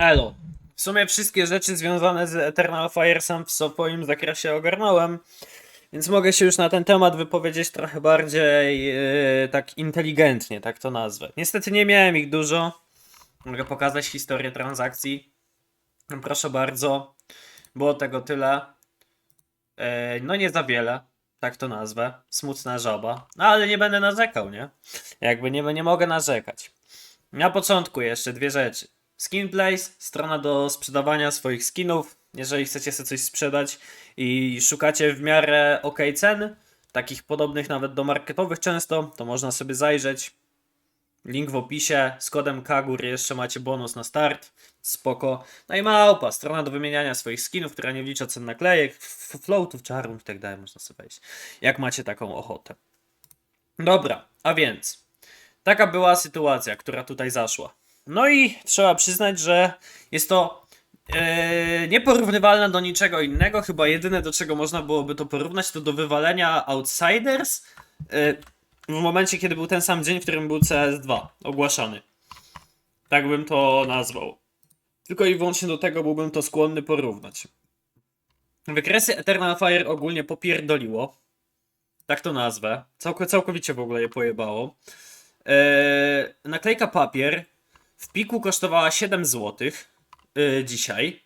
Elo. W sumie wszystkie rzeczy związane z Eternal Firesem w swoim zakresie ogarnąłem, więc mogę się już na ten temat wypowiedzieć trochę bardziej yy, tak inteligentnie, tak to nazwę. Niestety nie miałem ich dużo. Mogę pokazać historię transakcji. Proszę bardzo. Było tego tyle. Yy, no nie za wiele, tak to nazwę. Smutna żaba. No ale nie będę narzekał, nie? Jakby nie, nie mogę narzekać. Na początku jeszcze dwie rzeczy. Skin Place, strona do sprzedawania swoich skinów. Jeżeli chcecie sobie coś sprzedać i szukacie w miarę ok cen, takich podobnych nawet do marketowych często, to można sobie zajrzeć. Link w opisie. Z kodem KAGUR jeszcze macie bonus na start. Spoko. No i małpa, strona do wymieniania swoich skinów, która nie wlicza cen naklejek, floatów, czarów i tak dalej. Można sobie wejść. Jak macie taką ochotę. Dobra, a więc. Taka była sytuacja, która tutaj zaszła. No i trzeba przyznać, że jest to e, nieporównywalne do niczego innego. Chyba jedyne, do czego można byłoby to porównać, to do wywalenia Outsiders e, w momencie, kiedy był ten sam dzień, w którym był CS2 ogłaszany. Tak bym to nazwał. Tylko i wyłącznie do tego byłbym to skłonny porównać. Wykresy Eternal Fire ogólnie popierdoliło. Tak to nazwę. Całk całkowicie w ogóle je pojebało. Eee, naklejka papier w piku kosztowała 7 zł yy, dzisiaj.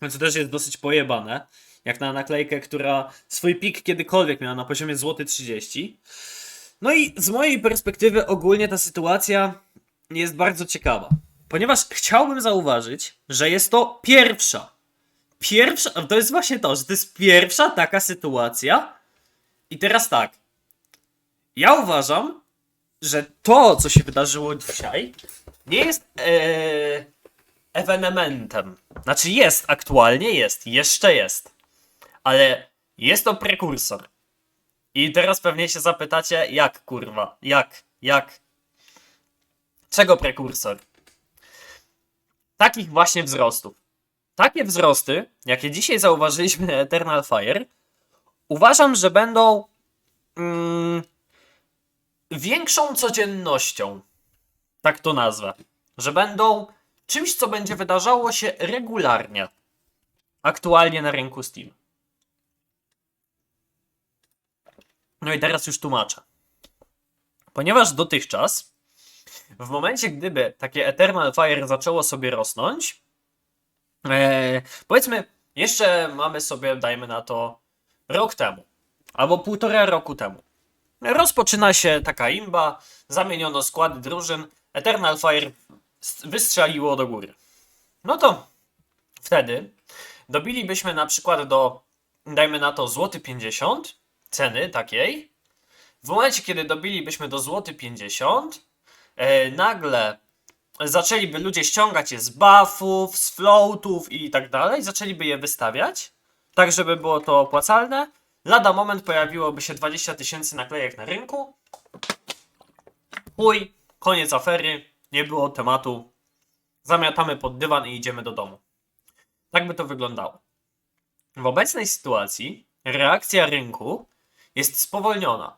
To też jest dosyć pojebane. Jak na naklejkę, która swój pik kiedykolwiek miała na poziomie złoty 30. No i z mojej perspektywy ogólnie ta sytuacja jest bardzo ciekawa. Ponieważ chciałbym zauważyć, że jest to pierwsza. Pierwsza. To jest właśnie to, że to jest pierwsza taka sytuacja. I teraz tak. Ja uważam, że to, co się wydarzyło dzisiaj, nie jest e, ewenementem. Znaczy jest, aktualnie jest, jeszcze jest. Ale jest to prekursor. I teraz pewnie się zapytacie, jak kurwa, jak, jak. Czego prekursor? Takich właśnie wzrostów. Takie wzrosty, jakie dzisiaj zauważyliśmy na Eternal Fire, uważam, że będą mm, większą codziennością. Tak to nazwę. Że będą czymś, co będzie wydarzało się regularnie. Aktualnie na rynku Steam. No i teraz już tłumaczę. Ponieważ dotychczas, w momencie gdyby takie Eternal Fire zaczęło sobie rosnąć, e, powiedzmy, jeszcze mamy sobie, dajmy na to, rok temu, albo półtora roku temu. Rozpoczyna się taka imba, zamieniono składy drużyn, Eternal Fire wystrzeliło do góry. No to wtedy dobilibyśmy na przykład do, dajmy na to, złoty 50 ceny takiej. W momencie, kiedy dobilibyśmy do złoty 50, e, nagle zaczęliby ludzie ściągać je z buffów, z floatów i tak dalej, zaczęliby je wystawiać, tak żeby było to opłacalne. Lada moment pojawiłoby się 20 tysięcy naklejek na rynku. Chuj, koniec afery, nie było tematu. Zamiatamy pod dywan i idziemy do domu. Tak by to wyglądało. W obecnej sytuacji reakcja rynku jest spowolniona,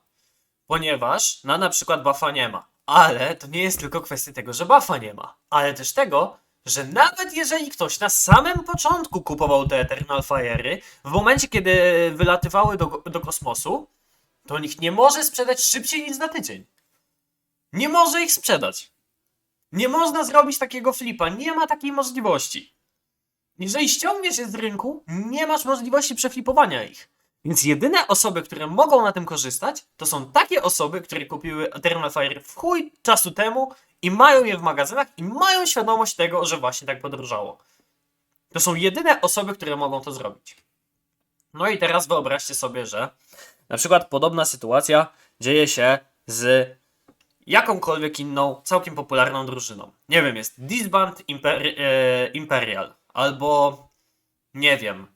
ponieważ na na przykład buffa nie ma. Ale to nie jest tylko kwestia tego, że buffa nie ma, ale też tego, że nawet jeżeli ktoś na samym początku kupował te Eternal Fire'y, w momencie kiedy wylatywały do, do kosmosu, to nikt nie może sprzedać szybciej niż za tydzień. Nie może ich sprzedać. Nie można zrobić takiego flipa, nie ma takiej możliwości. Jeżeli ściągniesz je z rynku, nie masz możliwości przeflipowania ich. Więc jedyne osoby, które mogą na tym korzystać, to są takie osoby, które kupiły Eternal Fire w chuj czasu temu i mają je w magazynach i mają świadomość tego, że właśnie tak podróżało. To są jedyne osoby, które mogą to zrobić. No i teraz wyobraźcie sobie, że na przykład podobna sytuacja dzieje się z jakąkolwiek inną, całkiem popularną drużyną. Nie wiem, jest Disband Imper- e, Imperial, albo nie wiem,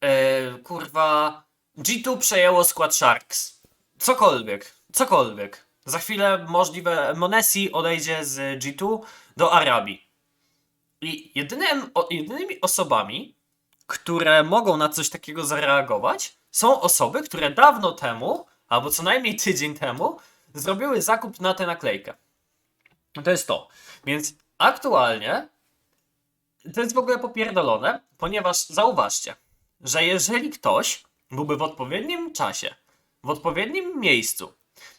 e, kurwa, G2 przejęło skład Sharks. Cokolwiek, cokolwiek. Za chwilę możliwe Monesi odejdzie z G2 do Arabii. I jedynym, jedynymi osobami, które mogą na coś takiego zareagować, są osoby, które dawno temu, albo co najmniej tydzień temu, zrobiły zakup na tę naklejkę. To jest to. Więc aktualnie to jest w ogóle popierdolone, ponieważ zauważcie, że jeżeli ktoś byłby w odpowiednim czasie, w odpowiednim miejscu,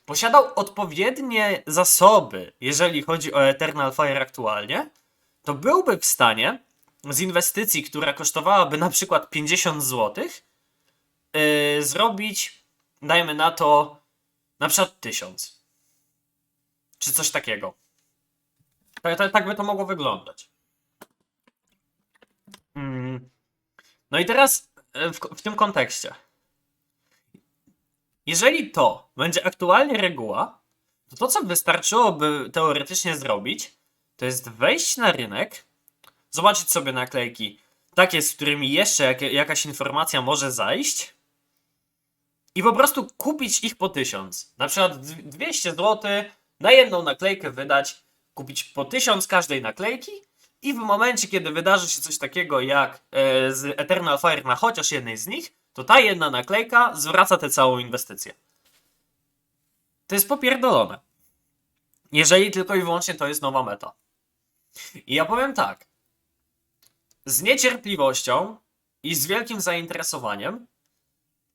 posiadał odpowiednie zasoby, jeżeli chodzi o Eternal Fire aktualnie, to byłby w stanie z inwestycji, która kosztowałaby na przykład 50 zł, yy, zrobić, dajmy na to, na przykład 1000. Czy coś takiego. Tak, tak, tak by to mogło wyglądać. Mm. No i teraz e, w, w tym kontekście. Jeżeli to będzie aktualnie reguła, to to, co wystarczyłoby teoretycznie zrobić, to jest wejść na rynek, zobaczyć sobie naklejki takie, z którymi jeszcze jak, jakaś informacja może zajść i po prostu kupić ich po 1000. Na przykład dw- 200 zł na jedną naklejkę wydać, kupić po 1000 każdej naklejki i w momencie, kiedy wydarzy się coś takiego jak e, z Eternal Fire na chociaż jednej z nich, to ta jedna naklejka zwraca tę całą inwestycję. To jest popierdolone. Jeżeli tylko i wyłącznie to jest nowa meta. I ja powiem tak. Z niecierpliwością i z wielkim zainteresowaniem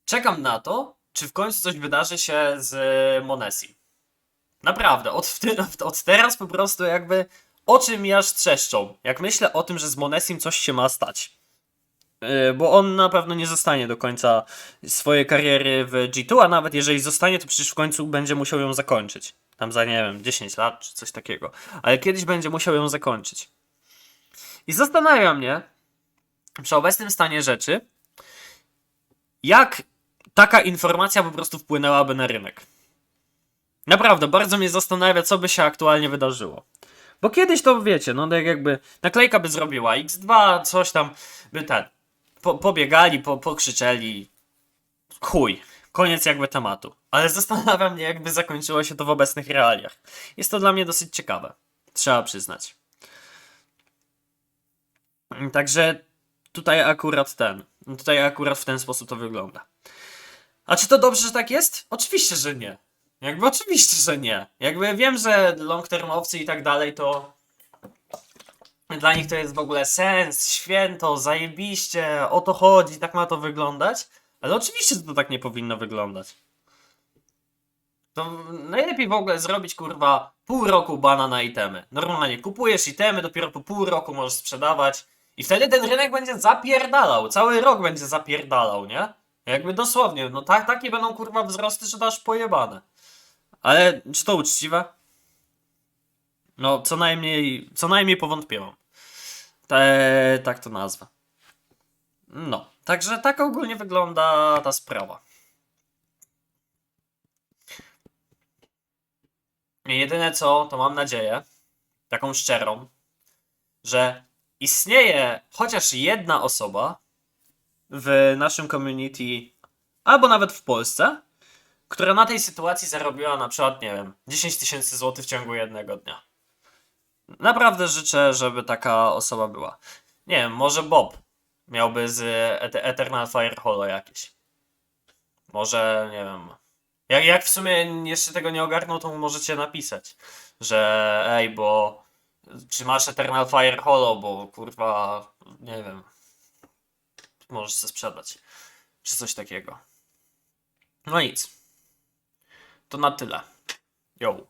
czekam na to, czy w końcu coś wydarzy się z Monesi. Naprawdę, od, od teraz po prostu jakby oczy mi aż trzeszczą, jak myślę o tym, że z Monesim coś się ma stać. Yy, Bo on na pewno nie zostanie do końca swojej kariery w G2, a nawet jeżeli zostanie, to przecież w końcu będzie musiał ją zakończyć. Tam za, nie wiem, 10 lat czy coś takiego. Ale kiedyś będzie musiał ją zakończyć. I zastanawia mnie, przy obecnym stanie rzeczy, jak taka informacja po prostu wpłynęłaby na rynek. Naprawdę, bardzo mnie zastanawia, co by się aktualnie wydarzyło. Bo kiedyś to wiecie, no tak jakby naklejka by zrobiła X2, coś tam by ten. Po, pobiegali, po, pokrzyczeli. Chuj, koniec jakby tematu. Ale zastanawia mnie, jakby zakończyło się to w obecnych realiach. Jest to dla mnie dosyć ciekawe. Trzeba przyznać. Także tutaj akurat ten. Tutaj akurat w ten sposób to wygląda. A czy to dobrze, że tak jest? Oczywiście, że nie. Jakby oczywiście, że nie. Jakby wiem, że long termowcy i tak dalej to dla nich to jest w ogóle sens, święto, zajebiście, o to chodzi, tak ma to wyglądać. Ale oczywiście, to tak nie powinno wyglądać. To najlepiej w ogóle zrobić kurwa pół roku bana na itemy. Normalnie kupujesz itemy, dopiero po pół roku możesz sprzedawać i wtedy ten rynek będzie zapierdalał. Cały rok będzie zapierdalał, nie? Jakby dosłownie, no tak, takie będą kurwa wzrosty, że dasz pojebane. Ale czy to uczciwe? No, co najmniej, co najmniej powątpiewam. Te, tak to nazwę. No, także tak ogólnie wygląda ta sprawa. Jedyne co, to mam nadzieję, taką szczerą, że istnieje chociaż jedna osoba w naszym community, albo nawet w Polsce, która na tej sytuacji zarobiła na przykład, nie wiem, 10 tysięcy złotych w ciągu jednego dnia. Naprawdę życzę, żeby taka osoba była. Nie wiem, może Bob miałby z Et- Eternal Fire Holo jakieś. Może, nie wiem. Jak, jak w sumie jeszcze tego nie ogarnął, to mu możecie napisać, że ej, bo czy masz Eternal Fire Holo, bo kurwa, nie wiem, możesz się sprzedać, czy coś takiego. No nic. To na tyle. Yo.